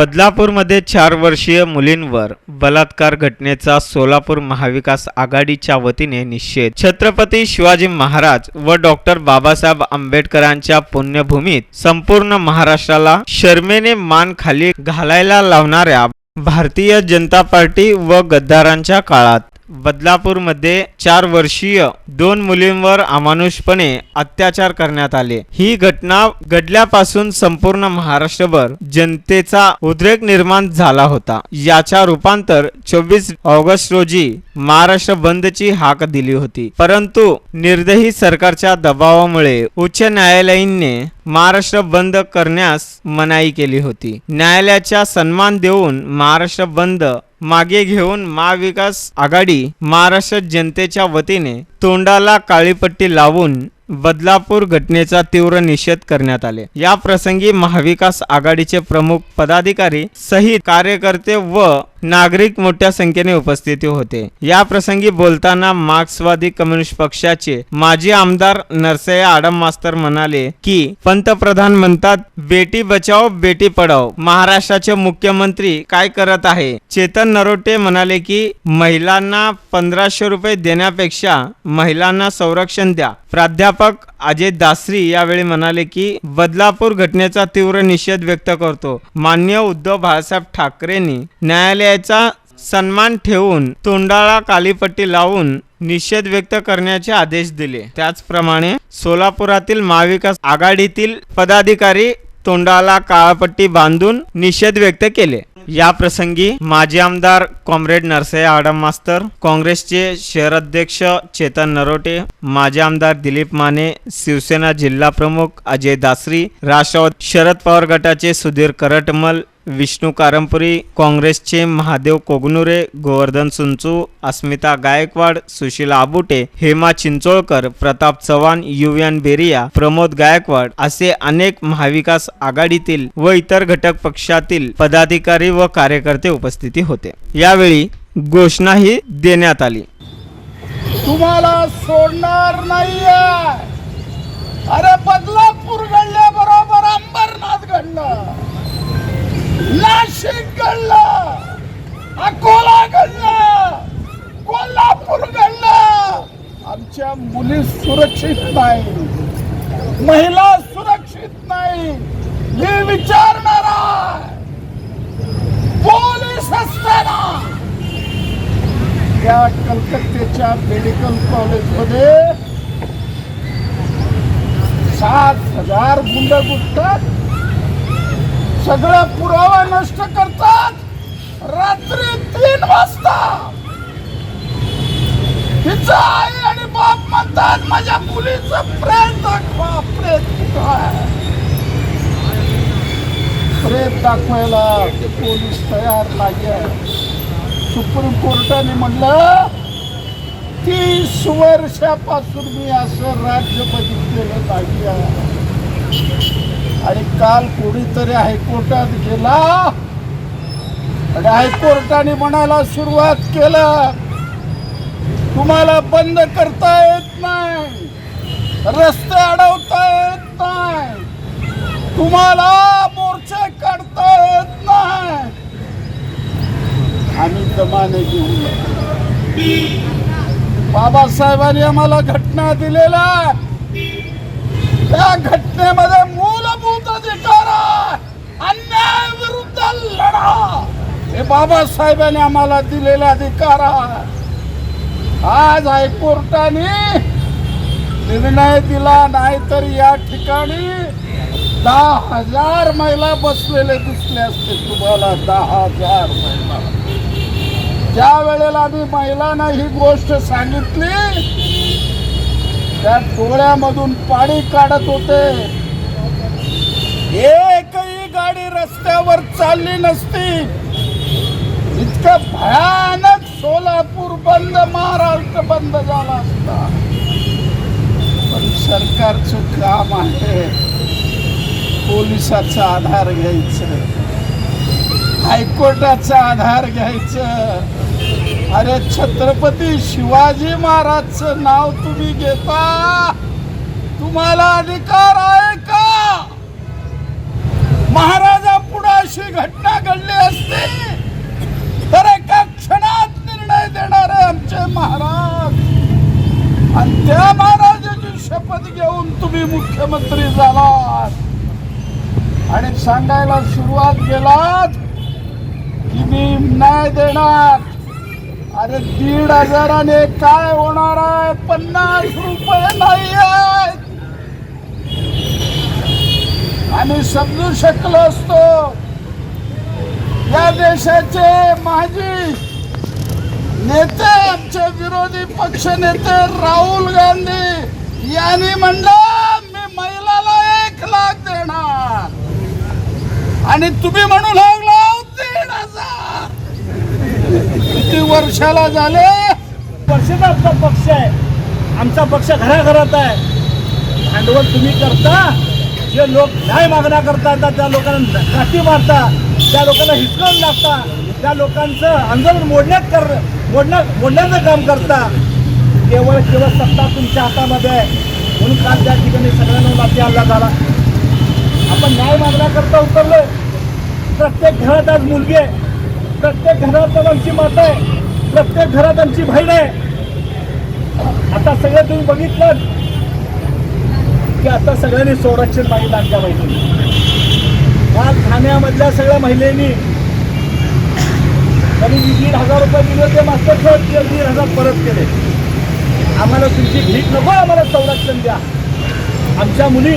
बदलापूरमध्ये चार वर्षीय मुलींवर बलात्कार घटनेचा सोलापूर महाविकास आघाडीच्या वतीने निषेध. छत्रपती शिवाजी महाराज व डॉक्टर बाबासाहेब आंबेडकरांच्या पुण्यभूमीत संपूर्ण महाराष्ट्राला शर्मेने मान खाली घालायला लावणाऱ्या भारतीय जनता पार्टी व गद्दारांच्या काळात बदलापूरमध्ये चार वर्षीय दोन मुलींवर अमानुषपणे अत्याचार करण्यात आले. ही घटना घडल्यापासून संपूर्ण महाराष्ट्रभर जनतेचा उद्रेक निर्माण झाला होता. याचा रूपांतर चोवीस ऑगस्ट रोजी महाराष्ट्र बंदची हाक दिली होती. परंतु निर्दयी सरकारच्या दबावामुळे उच्च न्यायालयाने महाराष्ट्र बंद करण्यास मनाई केली होती. न्यायालयाचा सन्मान देऊन महाराष्ट्र बंद मागे घेऊन महाविकास आघाडी महाराष्ट्र जनतेच्या वतीने तोंडाला काळीपट्टी लावून बदलापूर घटनेचा तीव्र निषेध करण्यात आले. या प्रसंगी महाविकास आघाडीचे प्रमुख पदाधिकारी सहित कार्यकर्ते व नागरिक मोठ्या संख्येने उपस्थित होते. या प्रसंगी बोलताना मार्क्सवादी कम्युनिस्ट पक्षाचे माजी आमदार नरसय्या आडम मास्तर म्हणाले की पंतप्रधान म्हणतात बेटी बचाओ बेटी पढाओ. महाराष्ट्राचे मुख्यमंत्री काय करत आहे? चेतन नरोटे म्हणाले की महिलांना पंधराशे रुपये देण्यापेक्षा महिलांना संरक्षण द्या. प्राध्यापक अजय दासरी यावेळी म्हणाले की बदलापूर घटनेचा तीव्र निषेध व्यक्त करतो. मान्य उद्धव बाळासाहेब ठाकरेंनी न्यायालय न्यायालयाचा सन्मान ठेवून तोंडाळा कालीपट्टी लावून निषेध व्यक्त करण्याचे आदेश दिले. त्याचप्रमाणे सोलापुरातील महाविकास आघाडीतील पदाधिकारी तोंडाला काळापट्टी बांधून निषेध व्यक्त केले. या प्रसंगी माजी आमदार कॉम्रेड नरसय आडम मास्तर काँग्रेसचे शहराध्यक्ष चेतन नरोटे माजी आमदार दिलीप माने शिवसेना जिल्हा प्रमुख अजय दासरी राष्ट्रवाद शरद पवार गटाचे सुधीर करटमल विष्णू कारंपुरी काँग्रेसचे महादेव कोगनुरे गोवर्धन सुंचू अस्मिता गायकवाड सुशीला आबुटे हेमा चिंचोळकर प्रताप चव्हाण यू एन बेरिया प्रमोद गायकवाड असे अनेक महाविकास आघाडीतील व इतर घटक पक्षातील पदाधिकारी व कार्यकर्ते उपस्थिती होते. यावेळी घोषणाही देण्यात आली. तुम्हाला सोडणार नाहीये. अरे बदलापूर घडल्या बरोबर अंबरनाथ घडलं नाशिक घडलं अकोला घडलं कोल्हापूर घडलं आमच्या मुली सुरक्षित नाही. महिला सुरक्षित नाही. मी विचारणारा पोलीस असताना या कलकत्तेच्या मेडिकल कॉलेजमध्ये सात हजार गुंड घुसतात सगळा पुरावा नष्ट करतात. रात्री तीन वाजता. तिचा आई आणि बाप म्हणतात माझ्या मुलीचं प्रेम दाखवा प्रेत कुठं आहे? प्रेत दाखवायला पोलीस तयार नाहीये. सुप्रीम कोर्टाने म्हणलं तीस वर्षापासून मी असं राज्य बघितलेलं नाही आहे. आणि काल कोणीतरी हायकोर्टात गेला आणि हायकोर्टाने म्हणायला सुरुवात केलं तुम्हाला बंद करता येत नाही रस्ते अडवता येत नाही तुम्हाला मोर्चे काढता येत नाही आम्ही दमाने घेऊन बाबासाहेबांनी आम्हाला घटना दिलेल्या त्या घटनेमध्ये मूलभूत अधिकार अन्याय विरुद्ध लढा. हे बाबासाहेबांनी आम्हाला दिलेला अधिकार आज हायकोर्टाने निर्णय दिला नाहीतर या ठिकाणी दहा हजार महिला बसलेले दिसले असते तुम्हाला. दहा हजार महिला. वेळेला आम्ही महिलांना ही गोष्ट सांगितली. त्या डोळ्यामधून पाणी काढत होते. एकही गाडी रस्त्यावर चालली नसती. इतकं भयानक सोलापूर बंद महाराष्ट्र बंद झाला असता. पण सरकारचं काम आहे. पोलिसाचा आधार घ्यायचं. हायकोर्टाचा आधार घ्यायचं. अरे छत्रपती शिवाजी महाराजचं नाव तुम्ही घेता? तुम्हाला अधिकार आहे का? महाराजा पुढे अशी घटना घडली असते तर एका क्षणात निर्णय देणारे आमचे महाराज. आणि त्या महाराजाची शपथ घेऊन तुम्ही मुख्यमंत्री झालात. आणि सांगायला सुरुवात केलात की मी न्याय देणार. अरे दीड हजाराने काय होणार आहे? पन्नास रुपये नाही आहेत आम्ही समजू शकलो असतो. या देशाचे माजी नेते आमचे विरोधी पक्ष नेते राहुल गांधी यांनी म्हणलं मी महिलाला एक लाख देणार. आणि तुम्ही म्हणू लागला दीड हजार किती वर्षाला झाले. वर्षाचा आमचा पक्ष आहे. आमचा पक्ष घराघरात आहे. भांडवल तुम्ही करता. जे लोक न्याय मागण्या करता येतात त्या लोकांना काठी मारता त्या लोकांना हिसकावून लागता त्या लोकांचं आंदोलन मोडण्यात कर मोडण्या मोडण्याचं काम करता. केवळ केवळ सत्ता तुमच्या हातामध्ये आहे. म्हणून काल त्या ठिकाणी सगळ्यांना माती हल्ला झाला. आपण न्याय मागण्या करता उतरलोय. प्रत्येक घरात आज मुलगी आहे. प्रत्येक घरात आमची माता आहे. प्रत्येक घरात आमची बहीण आहे. आता सगळं तुम्ही बघितलं. की आता सगळ्यांनी संरक्षण मागितलं आमच्या बहिणीने आज ठाण्यामधल्या सगळ्या महिलांनी त्यांनी दीड हजार रुपये दिले होते मास्टर साहेब ते दीड हजार परत केले. आम्हाला तुमची भीक नको आम्हाला संरक्षण द्या. आमच्या मुली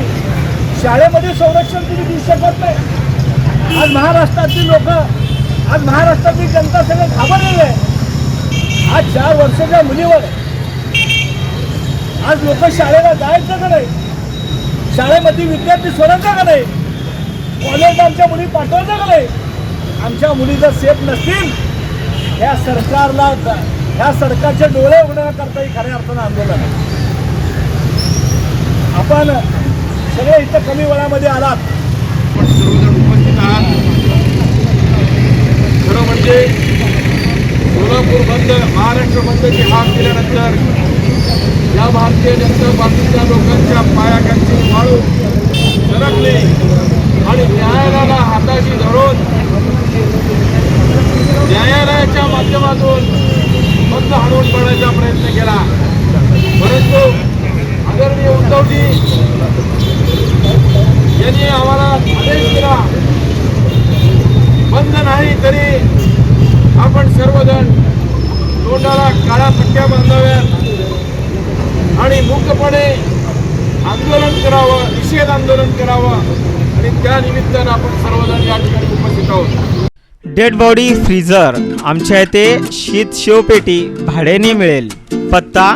शाळेमध्ये संरक्षण तुम्ही देऊ शकत नाही. आज महाराष्ट्रातील लोक आज महाराष्ट्रातील जनता सगळं घाबरलेली आहे आज चार वर्षाच्या मुलीवर आज लोक शाळेला जायचं का नाही? शाळेमध्ये विद्यार्थी सोडायचा का नाही? कॉलेजला आमच्या मुली पाठवायचं का नाही? आमच्या मुली जर सेफ नसतील ह्या सरकारला ह्या सरकारचे डोळे उघडण्याकरता ही खऱ्या अर्थानं आंदोलन आहे. आपण सगळे इथं कमी वेळामध्ये आलात. सर्वजण उपस्थित आहात. खरं म्हणजे सोलापूर बंद महाराष्ट्र बंदची हाक दिल्यानंतर या भारतीय जनता पार्टीच्या लोकांच्या पायाखालची वाळू सरकली आणि न्यायालयाला हाताशी धरून न्यायालयाच्या माध्यमातून बंद हाणून पडण्याचा प्रयत्न केला. परंतु आदरणीय उद्धवजी यांनी आम्हाला आदेश दिला बंद नाही तरी आपण सर्वजण तोंडाला काळ्या पट्ट्या बांधाव्यात आणि मुक्तपणे आंदोलन करावं निषेध आंदोलन करावं आणि त्या निमित्तानं आपण सर्वजण या ठिकाणी उपस्थित आहोत. डेड बॉडी फ्रीजर आमच्या येथे शीत शेवपेटी भाड्याने मिळेल. पत्ता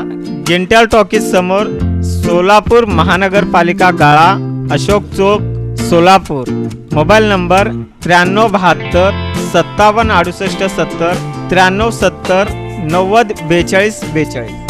गेंट्याल टॉकीज समोर सोलापूर महानगरपालिका गाळा अशोक चौक सोलापूर. मोबाईल नंबर त्र्याण्णव बहात्तर सत्तावन्न अडुसष्ट सत्तर त्र्याण्णव सत्तर नव्वद बेचाळीस बेचाळीस.